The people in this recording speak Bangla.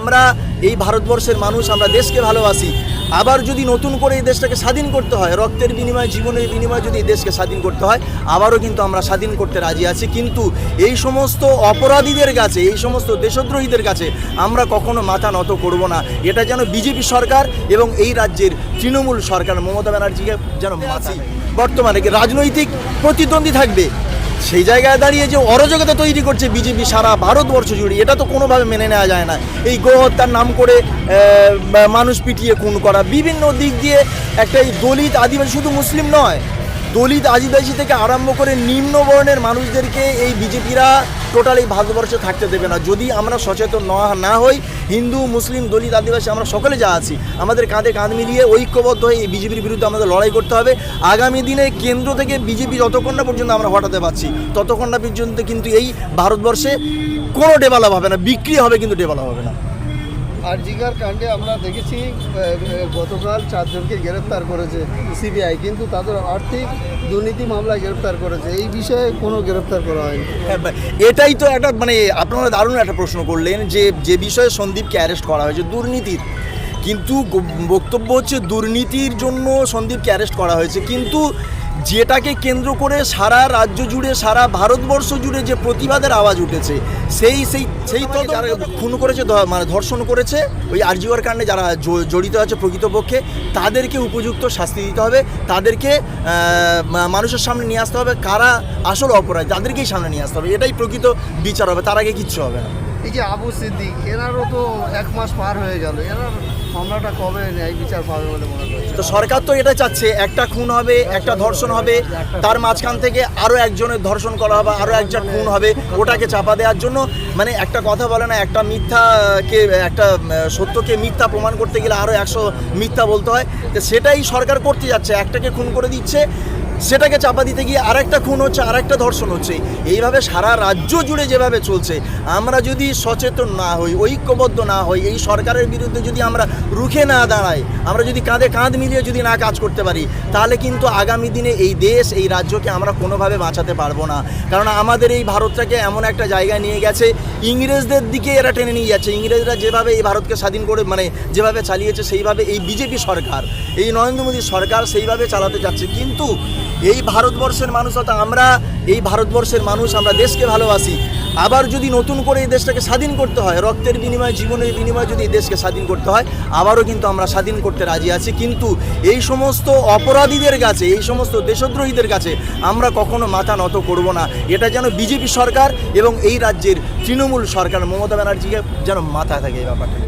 আমরা এই ভারতবর্ষের মানুষ, আমরা দেশকে ভালোবাসি। আবার যদি নতুন করে এই দেশটাকে স্বাধীন করতে হয়, রক্তের বিনিময়ে, জীবনের বিনিময়ে যদি এই দেশকে স্বাধীন করতে হয়, আবারও কিন্তু আমরা স্বাধীন করতে রাজি আছি। কিন্তু এই সমস্ত অপরাধীদের কাছে, এই সমস্ত দেশদ্রোহীদের কাছে আমরা কখনো মাথা নত করব না। এটা যেন বিজেপি সরকার এবং এই রাজ্যের তৃণমূল সরকার, মমতা ব্যানার্জিকে যেন মাছি বর্তমানে রাজনৈতিক প্রতিদ্বন্দ্বী থাকবে? সেই জায়গায় দাঁড়িয়ে যে অরাজকতা তৈরি করছে বিজেপি সারা ভারতবর্ষ জুড়ে, এটা তো কোনোভাবে মেনে নেওয়া যায় না। এই গোহত্যার নাম করে মানুষ পিটিয়ে খুন করা, বিভিন্ন দিক দিয়ে একটা এই দলিত আদিবাসী, শুধু মুসলিম নয়, দলিত আদিবাসী থেকে আরম্ভ করে নিম্ন বর্ণের মানুষদেরকে এই বিজেপিরা টোটাল ভারতবর্ষে থাকতে দেবে না। যদি আমরা সচেতন না- না হই, হিন্দু, মুসলিম, দলিত, আদিবাসী, আমরা সকলে যা আছি, আমাদের কাঁধে কাঁধ মিলিয়ে ঐক্যবদ্ধ হয়ে এই বিজেপির বিরুদ্ধে আমাদের লড়াই করতে হবে। আগামী দিনে কেন্দ্র থেকে বিজেপি যতক্ষণ না পর্যন্ত আমরা হটাতে পারছি, ততক্ষণ না পর্যন্ত কিন্তু এই ভারতবর্ষে কোনো ডেভেলপ হবে না, বিক্রি হবে কিন্তু ডেভেলপ হবে না। আর জিগার কাণ্ডে আমরা দেখেছি গতকাল চারজনকে গ্রেফতার করেছে সিবিআই কিন্তু তাদের আর্থিক দুর্নীতি মামলায় গ্রেফতার করেছে। এই বিষয়ে কোনো গ্রেফতার করা হয়নি। হ্যাঁ, এটাই তো একটা মানে আপনারা দারুণ একটা প্রশ্ন করলেন যে যে বিষয়ে সন্দীপকে অ্যারেস্ট করা হয়েছে দুর্নীতির। কিন্তু বক্তব্য হচ্ছে দুর্নীতির জন্য সন্দীপকে অ্যারেস্ট করা হয়েছে। কিন্তু যেটাকে কেন্দ্র করে সারা রাজ্য জুড়ে সারা ভারতবর্ষ জুড়ে যে প্রতিবাদের আওয়াজ উঠেছে সেই সেই সেই তো যারা খুন করেছে মানে ধর্ষণ করেছে ওই আরজিওর কাণ্ডে যারা জড়িত আছে প্রকৃতপক্ষে তাদেরকে উপযুক্ত শাস্তি দিতে হবে তাদেরকে মানুষের সামনে নিয়ে আসতে হবে কারা আসল অপরাধ তাদেরকেই সামনে নিয়ে আসতে হবে এটাই প্রকৃত বিচার হবে তার আগে কিচ্ছু হবে না। এই যে আবু সিদ্দিক, এনারও তো এক মাস পার হয়ে গেল। এনার মামলাটা কবে ন্যায় বিচার পাবে বলে মনে করছে তো সরকার তো এটা চাচ্ছে, একটা খুন হবে, একটা ধর্ষণ হবে, তার মাঝখান থেকে আরও একজনের ধর্ষণ করা হবে আরও একজন খুন হবে, ওটাকে চাপা দেওয়ার জন্য। মানে একটা কথা বলে না, একটা মিথ্যাকে, একটা সত্যকে মিথ্যা প্রমাণ করতে গেলে আরও একশো মিথ্যা বলতে হয়। তো সেটাই সরকার করতে যাচ্ছে, একটাকে খুন করে দিচ্ছে। সেটাকে চাপা দিতে গিয়ে আরেকটা খুন হচ্ছে, আরেকটা ধর্ষণ হচ্ছে। এইভাবে সারা রাজ্য জুড়ে যেভাবে চলছে, আমরা যদি সচেতন না হই, ঐক্যবদ্ধ না হই, এই সরকারের বিরুদ্ধে যদি আমরা রুখে না দাঁড়াই, আমরা যদি কাঁধে কাঁধ মিলিয়ে যদি না কাজ করতে পারি, তাহলে কিন্তু আগামী দিনে এই দেশ, এই রাজ্যকে আমরা কোনোভাবে বাঁচাতে পারব না। কারণ আমাদের এই ভারতটাকে এমন একটা জায়গায় নিয়ে গেছে ইংরেজদের দিকে এরা টেনে নিয়ে যাচ্ছে। ইংরেজরা যেভাবে এই ভারতকে স্বাধীন করে মানে যেভাবে চালিয়েছে, সেইভাবে এই বিজেপি সরকার, এই নরেন্দ্র মোদী সরকার সেইভাবে চালাতে যাচ্ছে। কিন্তু এই ভারতবর্ষের মানুষ, অর্থাৎ আমরা, এই ভারতবর্ষের মানুষ, আমরা দেশকে ভালোবাসি। আবার যদি নতুন করে এই দেশটাকে স্বাধীন করতে হয়, রক্তের বিনিময়ে, জীবনের বিনিময়ে যদি এই দেশকে স্বাধীন করতে হয়, আবারও কিন্তু আমরা স্বাধীন করতে রাজি আছি। কিন্তু এই সমস্ত অপরাধীদের কাছে, এই সমস্ত দেশদ্রোহীদের কাছে আমরা কখনো মাথা নত করব না। এটা যেন বিজেপি সরকার এবং এই রাজ্যের তৃণমূল সরকার, মমতা ব্যানার্জিকে যেন মাথা থাকে এই ব্যাপারটা